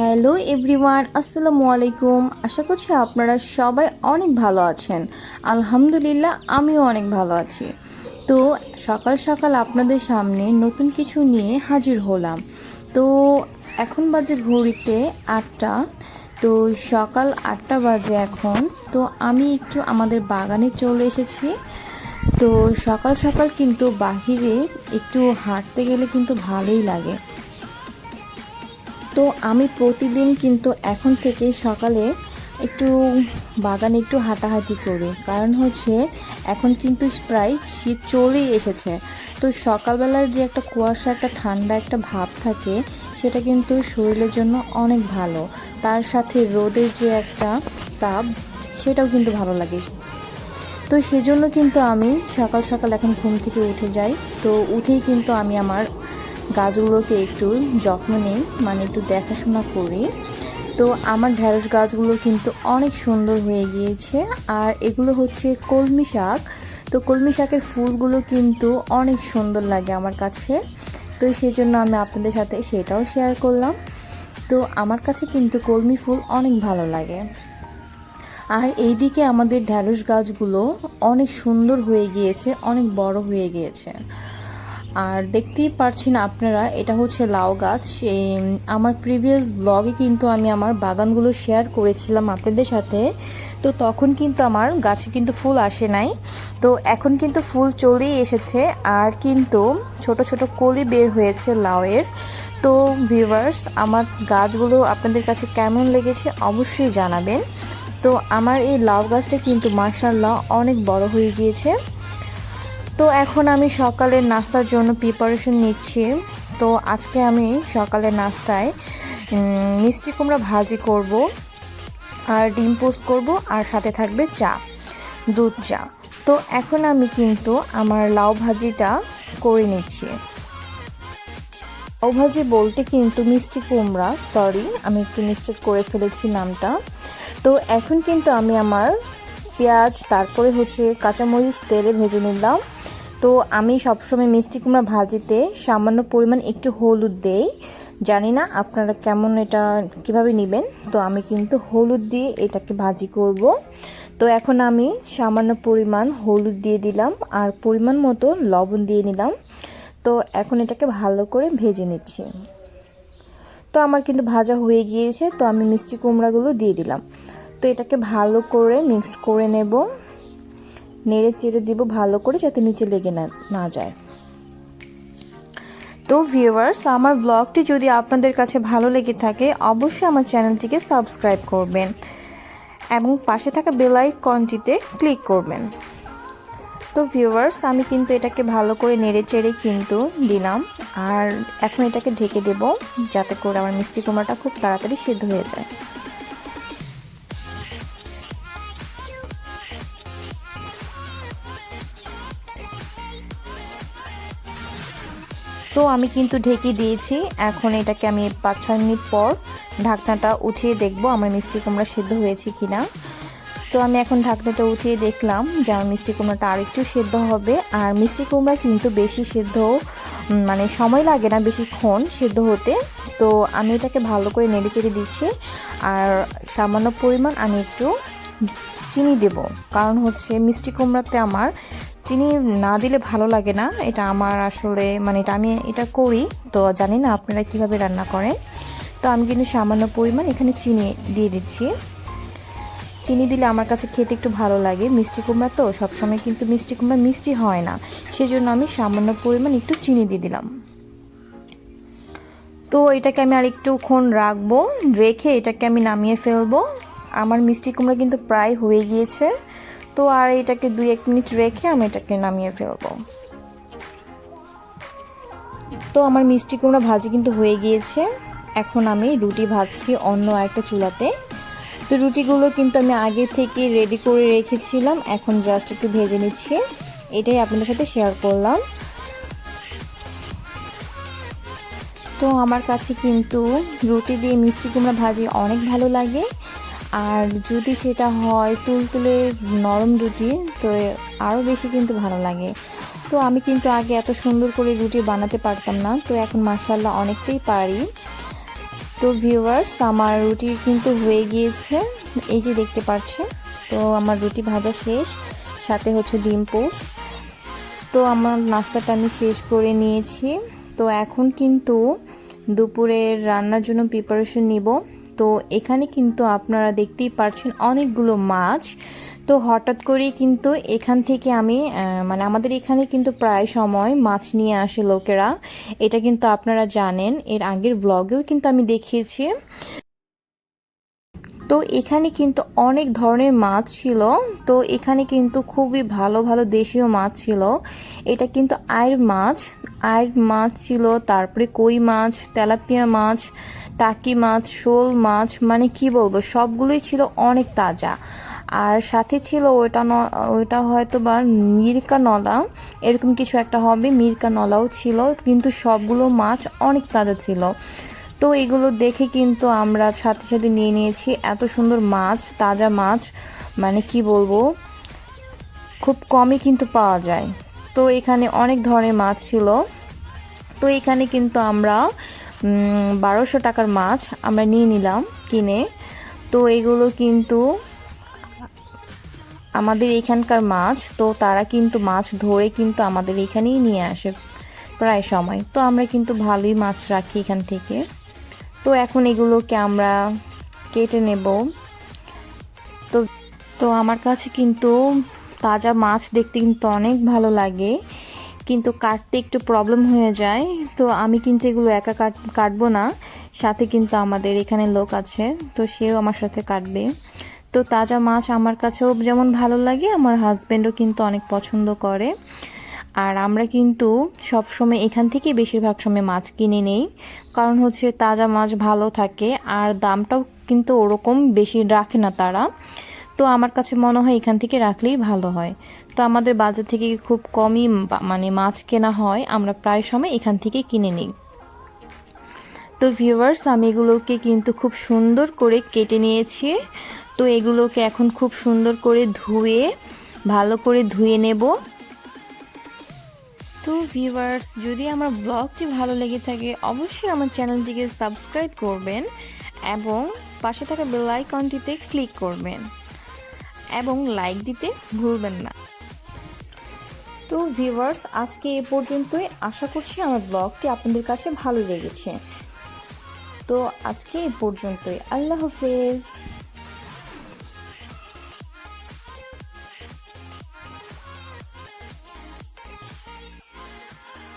Hello everyone, আসসালামু আলাইকুম। আশা করছি আপনারা সবাই অনেক ভালো আছেন। আলহামদুলিল্লাহ, আমিও অনেক ভালো আছি। তো সকাল সকাল আপনাদের সামনে নতুন কিছু নিয়ে হাজির হলাম। তো এখন বাজে ঘড়িতে আটটা। তো সকাল আটটা বাজে এখন। তো আমি একটু আমাদের বাগানে চলে এসেছি। তো সকাল সকাল কিন্তু বাহিরে একটু হাঁটতে গেলে কিন্তু ভালোই লাগে। তো আমি প্রতিদিন কিন্তু এখন থেকে সকালে একটু বাগানে একটু হাঁটাহাঁটি করি। কারণ হচ্ছে এখন কিন্তু প্রায় শীত চলেই এসেছে। তো সকালবেলার যে একটা কুয়াশা, একটা ঠান্ডা, একটা ভাব থাকে, সেটা কিন্তু শরীরের জন্য অনেক ভালো। তার সাথে রোদের যে একটা তাপ, সেটাও কিন্তু ভালো লাগে। তো সেজন্য কিন্তু আমি সকাল সকাল এখন ঘুম থেকে উঠে যাই। তো উঠেই কিন্তু আমি আমার গাছগুলোকে একটু যত্ন নেই মানে একটু দেখাশোনা করি। তো আমার ঢ্যাঁড়স গাছগুলো কিন্তু অনেক সুন্দর হয়ে গিয়েছে। আর এগুলো হচ্ছে কলমি শাক। তো কলমি শাকের ফুলগুলো কিন্তু অনেক সুন্দর লাগে আমার কাছে। তো সেই জন্য আমি আপনাদের সাথে সেটাও শেয়ার করলাম। তো আমার কাছে কিন্তু কলমি ফুল অনেক ভালো লাগে। আর এইদিকে আমাদের ঢ্যাঁড়স গাছগুলো অনেক সুন্দর হয়ে গিয়েছে, অনেক বড় হয়ে গিয়েছে। আর দেখতেই পারছেন আপনারা, এটা হচ্ছে লাউ গাছ। আমার প্রিভিয়াস ব্লগে কিন্তু আমি আমার বাগানগুলো শেয়ার করেছিলাম আপনাদের সাথে। তো তখন কিন্তু আমার গাছে কিন্তু ফুল আসে নাই। তো এখন কিন্তু ফুল চলেই এসেছে। আর কিন্তু ছোট ছোট কলি বের হয়েছে লাউয়ের। তো ভিউয়ার্স আমার গাছগুলো আপনাদের কাছে কেমন লেগেছে অবশ্যই জানাবেন। তো আমার এই লাউ গাছটা কিন্তু মার্শাল্লাহ অনেক বড় হয়ে গিয়েছে। তো এখন আমি সকালের নাস্তার জন্য প্রিপারেশন নিচ্ছি। তো আজকে আমি সকালের নাস্তায় মিষ্টি কুমড়া ভাজি করব, আর ডিম পোস্ট করব, আর সাথে থাকবে চা, দুধ চা। তো এখন আমি কিন্তু আমার লাউ ভাজিটা করে নিচ্ছি। লাউ ভাজি বলতে কিন্তু মিষ্টি কুমড়া সরি আমি একটু মিস্টেক করে ফেলেছি নামটা। তো এখন কিন্তু আমি আমার পেঁয়াজ, তারপরে হচ্ছে কাঁচামরিচ, তেলে ভেজে নিলাম। তো আমি সবসময় মিষ্টি কুমড়া ভাজিতে সামান্য পরিমাণ একটু হলুদ দেই। জানি না আপনারা কেমন এটা কীভাবে নেবেন, তো আমি কিন্তু হলুদ দিয়ে এটাকে ভাজি করব। তো এখন আমি সামান্য পরিমাণ হলুদ দিয়ে দিলাম আর পরিমাণ মতো লবণ দিয়ে নিলাম। তো এখন এটাকে ভালো করে ভেজে নিচ্ছি। তো আমার কিন্তু ভাজা হয়ে গিয়েছে, তো আমি মিষ্টি কুমড়াগুলো দিয়ে দিলাম। তো এটাকে ভালো করে মিক্সড করে নেব। নেড়ে চেড়ে দিব ভালো করে যাতে নিচে লেগে না না যায়। তো ভিউয়ার্স আমার ব্লগটি যদি আপনাদের কাছে ভালো লেগে থাকে, অবশ্যই আমার চ্যানেলটিকে সাবস্ক্রাইব করবেন এবং পাশে থাকা বেল আইকনটিতে ক্লিক করবেন। তো ভিউয়ার্স আমি কিন্তু এটাকে ভালো করে নেড়ে চেড়ে কিন্তু দিলাম, আর এখন এটাকে ঢেকে দেব যাতে করে আমার মিষ্টি কুমড়াটা খুব তাড়াতাড়ি সিদ্ধ হয়ে যায়। তো আমি কিন্তু ঢেকে দিয়েছি। এখন এটাকে আমি পাঁচ, ছয় মিনিট পর ঢাকনাটা উঠিয়ে দেখব আমার মিষ্টি কুমড়া সেদ্ধ হয়েছে কি না তো আমি এখন ঢাকনাটা উঠিয়ে দেখলাম যে আমার মিষ্টি কুমড়াটা আরেকটু সেদ্ধ হবে। আর মিষ্টি কুমড়া কিন্তু বেশি সেদ্ধ মানে সময় লাগে না বেশিক্ষণ সেদ্ধ হতে। তো আমি এটাকে ভালো করে নেড়ে চেড়ে দিচ্ছি। আর সামান্য পরিমাণ আমি একটু চিনি দেব। কারণ হচ্ছে মিষ্টি কুমড়াতে আমার চিনি না দিলে ভালো লাগে না। এটা আমার আসলে মানে এটা আমি এটা করি। তো জানি না আপনারা কীভাবে রান্না করেন। তো আমি কিন্তু সামান্য পরিমাণ এখানে চিনি দিয়ে দিচ্ছি। চিনি দিলে আমার কাছে খেতে একটু ভালো লাগে। মিষ্টি কুমড়া তো, সবসময় কিন্তু মিষ্টি কুমড়া মিষ্টি হয় না। সেজন্য আমি সামান্য পরিমাণ একটু চিনি দিয়ে দিলাম। তো এটাকে আমি আর একটুক্ষণ রাখব। রেখে এটাকে আমি নামিয়ে ফেলব। আমার মিষ্টি কুমড়া কিন্তু প্রায় হয়ে গিয়েছে। তো আর এটাকে দুই এক মিনিট রেখে আমি এটাকে নামিয়ে ফেলব। তো আমার মিষ্টি কুমড়া ভাজি কিন্তু হয়ে গিয়েছে। এখন আমি রুটি ভাজছি অন্য একটা চুলাতে। তো রুটিগুলো কিন্তু আমি আগে থেকে রেডি করে রেখেছিলাম, এখন জাস্ট একটু ভেজে নিচ্ছি। এটাই আপনাদের সাথে শেয়ার করলাম। তো আমার কাছে কিন্তু রুটি দিয়ে মিষ্টি কুমড়া ভাজি অনেক ভালো লাগে। আর যদি সেটা হয় তুলতুলে নরম রুটি, তো আরও বেশি কিন্তু ভালো লাগে। তো আমি কিন্তু আগে এত সুন্দর করে রুটি বানাতে পারতাম না, তো এখন মাসাল্লাহ অনেকটাই পারি। তো ভিউয়ার্স আমার রুটি কিন্তু হয়ে গিয়েছে, এই যে দেখতে পাচ্ছেন। তো আমার রুটি ভাজা শেষ, সাথে হচ্ছে ডিম পোস্ট তো আমার নাস্তাটা আমি শেষ করে নিয়েছি। তো এখন কিন্তু দুপুরের রান্নার জন্য প্রিপারেশন নিব। তো এখানে কিন্তু আপনারা দেখতেই পাচ্ছেন অনেকগুলো মাছ। তো হঠাৎ করেই কিন্তু এখান থেকে আমি মানে আমাদের এখানে কিন্তু প্রায় সময় মাছ নিয়ে আসে লোকেরা। এটা কিন্তু আপনারা জানেন, এর আগের ব্লগেও কিন্তু আমি দেখিয়েছি। তো এখানে কিন্তু অনেক ধরনের মাছ ছিল। তো এখানে কিন্তু খুবই ভালো ভালো দেশীয় মাছ ছিল। এটা কিন্তু আয়ের মাছ। আয়ের মাছ ছিল, তারপরে কই মাছ, তেলাপিয়া মাছ, টাকি মাছ, শোল মাছ মানে কি বলব, সবগুলোই ছিল অনেক তাজা। আর সাথে ছিল ওটা ন, ওইটা হয়তো বা মিরকা নলা এরকম কিছু একটা হবে মিরকা নলাও ছিল, কিন্তু সবগুলো মাছ অনেক তাজা ছিল। তো এগুলো দেখে কিন্তু আমরা সাথে সাথে নিয়ে নিয়েছি, এত সুন্দর মাছ, তাজা মাছ মানে কি বলব, খুব কমই কিন্তু পাওয়া যায়। তো এখানে অনেক ধরনের মাছ ছিল। তো এখানে কিন্তু আমরা বারোশো টাকার মাছ আমরা নিয়ে নিলাম কিনে। তো এগুলো কিন্তু আমাদের এখানকার মাছ, তো তারা কিন্তু মাছ ধরে কিন্তু আমাদের এখানেই নিয়ে আসে প্রায় সময়। তো আমরা কিন্তু ভালোই মাছ রাখি এখান থেকে। তো এখন এগুলোকে আমরা কেটে নেব। তো তো আমার কাছে কিন্তু তাজা মাছ দেখতে কিন্তু অনেক ভালো লাগে। কিন্তু কাটতে একটু প্রবলেম হয়ে যায়। তো আমি কিন্তু এগুলো একা কাট, কাটবো না। সাথে কিন্তু আমাদের এখানে লোক আছে, তো সেও আমার সাথে কাটবে। তো তাজা মাছ আমার কাছেও যেমন ভালো লাগে, আমার হাজব্যান্ডও কিন্তু অনেক পছন্দ করে। আর আমরা কিন্তু সবসময় এখান থেকে বেশিরভাগ সময় মাছ কিনে নেই। কারণ হচ্ছে তাজা মাছ ভালো থাকে, আর দামটাও কিন্তু ওরকম বেশি রাখে না তারা। তো আমার কাছে মনে হয় এখান থেকে রাখলেই ভালো হয়। তো আমাদের বাজার থেকে খুব কমই মানে মাছ কেনা হয়, আমরা প্রায় সময় এখান থেকে কিনে নিই। তো ভিউয়ার্স আমি এগুলোকে কিন্তু খুব সুন্দর করে কেটে নিয়েছি। তো এগুলোকে এখন খুব সুন্দর করে ধুয়ে, ভালো করে ধুয়ে নেব। তো ভিউয়ার্স যদি আমার ব্লগটি ভালো লেগে থাকে, অবশ্যই আমার চ্যানেলটিকে সাবস্ক্রাইব করবেন এবং পাশে থাকা বেল আইকনটিতে ক্লিক করবেন। এবং লাইক দিতে ভুলবেন না। তো ভিউয়ার্স আজকে এ পর্যন্তই। আশা করছি আমার ব্লগটি আপনাদের কাছে ভালো লেগেছে। তো আজকে এ পর্যন্তই। আল্লাহ হাফেজ।